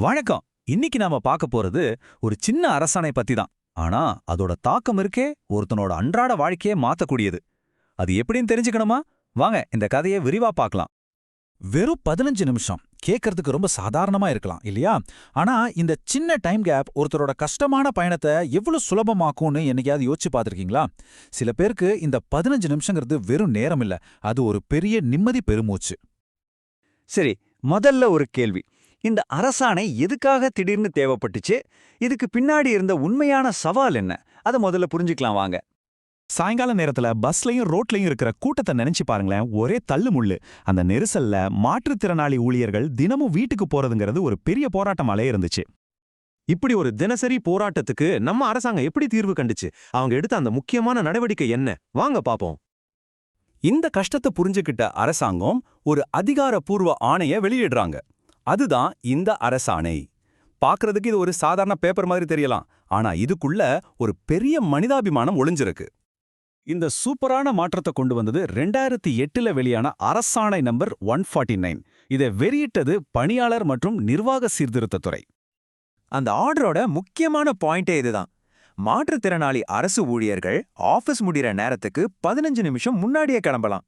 வணக்கம். இன்னைக்கு நாம பார்க்க போறது ஒரு சின்ன அரசாணை பத்தி தான். ஆனா அதோட தாக்கம் இருக்கே ஒருத்தனோட அன்றாட வாழ்க்கையே மாத்தக்கூடியது. அது எப்படின்னு தெரிஞ்சுக்கணுமா? வாங்க இந்த கதையை விரிவா பார்க்கலாம். வெறும் பதினஞ்சு நிமிஷம். கேட்கறதுக்கு ரொம்ப சாதாரணமா இருக்கலாம் இல்லையா? ஆனா இந்த சின்ன டைம் கேப் ஒருத்தரோட கஷ்டமான பயணத்தை எவ்வளவு சுலபமாக்கும்னு என்னைக்காவது யோசிச்சு பார்த்துருக்கீங்களா? சில பேருக்கு இந்த பதினஞ்சு நிமிஷங்கிறது வெறும் நேரம் இல்ல. அது ஒரு பெரிய நிம்மதி பெருமூச்சு. சரி முதல்ல ஒரு கேள்வி. இந்த அரசாணை எதுக்காக திடீர்னு தேவைப்பட்டுச்சு? இதுக்கு பின்னாடி இருந்த உண்மையான சவால் என்ன? அதை முதல்ல புரிஞ்சுக்கலாம் வாங்க. சாயங்கால நேரத்துல பஸ்லயும் ரோட்லயும் இருக்கிற கூட்டத்தை நினைச்சு பாருங்களேன் ஒரே தள்ளு முள்ளு. அந்த நெரிசல்ல மாற்றுத்திறனாளி ஊழியர்கள் தினமும் வீட்டுக்கு போறதுங்கிறது ஒரு பெரிய போராட்டமாலே இருந்துச்சு. இப்படி ஒரு தினசரி போராட்டத்துக்கு நம்ம அரசாங்கம் எப்படி தீர்வு கண்டுச்சு? அவங்க எடுத்த அந்த முக்கியமான நடவடிக்கை என்ன? வாங்க பாப்போம். இந்த கஷ்டத்தை புரிஞ்சுக்கிட்ட அரசாங்கம் ஒரு அதிகாரப்பூர்வ ஆணைய வெளியிடுறாங்க. அதுதான் இந்த அரசாணை. பார்க்கறதுக்கு இது ஒரு சாதாரண பேப்பர் மாதிரி தெரியலாம். ஆனா இதுக்குள்ள ஒரு பெரிய மனிதாபிமானம் ஒளிஞ்சிருக்கு. இந்த சூப்பரான மாற்றத்தை கொண்டு வந்தது ரெண்டாயிரத்தி எட்டுல வெளியான அரசாணை நம்பர் ஒன் ஃபார்ட்டி நைன். இதை வெளியிட்டது பணியாளர் மற்றும் நிர்வாக சீர்திருத்தத்துறை அந்த ஆர்டரோட முக்கியமான பாயிண்டே இதுதான். மாற்றுத்திறனாளி அரசு ஊழியர்கள் ஆபீஸ் முடிகிற நேரத்துக்கு பதினஞ்சு நிமிஷம் முன்னாடியே கிளம்பலாம்.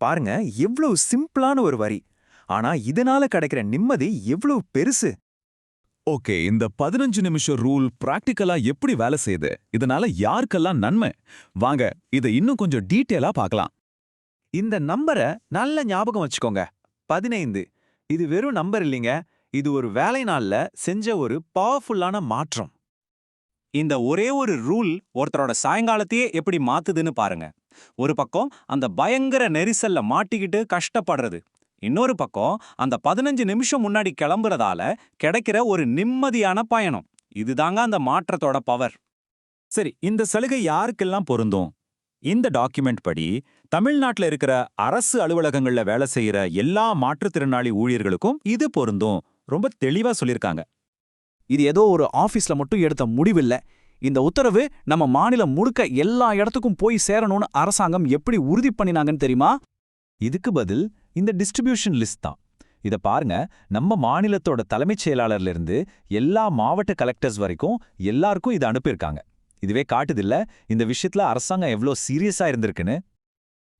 பாருங்க எவ்வளவு சிம்பிளான ஒரு வரி. ஆனா இதனால கிடைக்கிற நிம்மதி எவ்வளவு பெருசு. ஓகே இந்த பதினஞ்சு நிமிஷம் ரூல் பிராக்டிக்கலா எப்படி வேலை செய்யுது? இதனால யாருக்கெல்லாம் நன்மை? வாங்க இதை இன்னும் கொஞ்சம் டீட்டெயிலா பார்க்கலாம். இந்த நம்பரை நல்ல ஞாபகம் வச்சுக்கோங்க. பதினைந்து. இது வெறும் நம்பர் இல்லைங்க. இது ஒரு வேலை நாள்ல செஞ்ச ஒரு பவர்ஃபுல்லான மாற்றம். இந்த ஒரே ஒரு ரூல் ஒருத்தரோட சாயங்காலத்தையே எப்படி மாத்துதுன்னு பாருங்க. ஒரு பக்கம் அந்த பயங்கர நெரிசல்ல மாட்டிக்கிட்டு கஷ்டப்படுறது. இன்னொரு பக்கம் அந்த பதினஞ்சு நிமிஷம் முன்னாடி கிளம்புறதால கிடைக்கிற ஒரு நிம்மதியான பயணம். இதுதாங்க அந்த மாற்றத்தோட பவர் சரி இந்த சலுகை யாருக்கெல்லாம் பொருந்தும்? இந்த டாக்குமெண்ட் படி தமிழ்நாட்டுல இருக்கிற அரசு அலுவலகங்கள்ல வேலை செய்யற எல்லா மாற்றுத்திறனாளி ஊழியர்களுக்கும் இது பொருந்தும். ரொம்ப தெளிவா சொல்லிருக்காங்க. இது ஏதோ ஒரு ஆஃபீஸில் மட்டும் எடுத்த முடிவில்ல. இந்த உத்தரவு நம்ம மாநிலம் முழுக்க எல்லா இடத்துக்கும் போய் சேரணும்னு அரசாங்கம் எப்படி உறுதி பண்ணினாங்கன்னு தெரியுமா? இதுக்கு பதில் இந்த டிஸ்ட்ரிபியூஷன் லிஸ்ட் தான். இத பாருங்க நம்ம மாநிலத்தோட தலைமைச் செயலாளர்ல இருந்து எல்லா மாவட்ட கலெக்டர்ஸ் வரைக்கும் எல்லாருக்கும் இதை அனுப்பியிருக்காங்க. இதுவே காட்டுதில்ல இந்த விஷயத்துல அரசாங்கம் எவ்வளோ சீரியஸா இருந்திருக்குன்னு.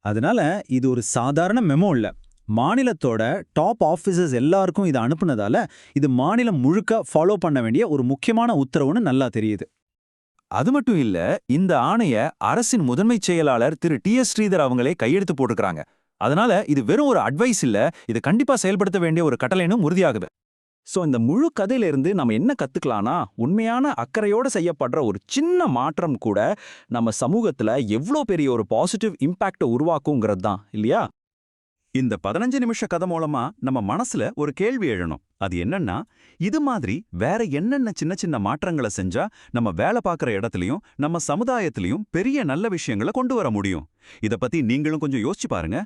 அதனால இது ஒரு சாதாரண மெமோ இல்ல. மாநிலத்தோட டாப் ஆஃபீஸர்ஸ் எல்லாருக்கும் இதை அனுப்புனதால இது மாநிலம் முழுக்க ஃபாலோ பண்ண வேண்டிய ஒரு முக்கியமான உத்தரவுன்னு நல்லா தெரியுது. அது மட்டும் இல்ல இந்த ஆணைய அரசின் முதன்மைச் செயலாளர் திரு டி எஸ் ஸ்ரீதர் அவங்களே கையெழுத்து போட்டுக்கிறாங்க. அதனால இது வெறும் ஒரு அட்வைஸ் இல்ல இது கண்டிப்பா செயல்படுத்த வேண்டிய ஒரு கட்டளைன்னு உறுதியாகுது. சோ இந்த முழு கதையில இருந்து நம்ம என்ன கத்துக்கலாம்னா உண்மையான அக்கறையோட செய்யப்படுற ஒரு சின்ன மாற்றம் கூட நம்ம சமூகத்துல எவ்வளோ பெரிய ஒரு பாசிட்டிவ் இம்பாக்ட உருவாக்குங்கிறது தான் இல்லையா? இந்த பதினஞ்சு நிமிஷ கதை மூலமா நம்ம மனசுல ஒரு கேள்வி எழணும். அது என்னன்னா இது மாதிரி வேற என்னென்ன சின்ன சின்ன மாற்றங்களை செஞ்சா நம்ம வேலை பார்க்குற இடத்துலயும் நம்ம சமுதாயத்திலையும் பெரிய நல்ல விஷயங்களை கொண்டு வர முடியும்? இத பத்தி நீங்களும் கொஞ்சம் யோசிச்சு பாருங்க.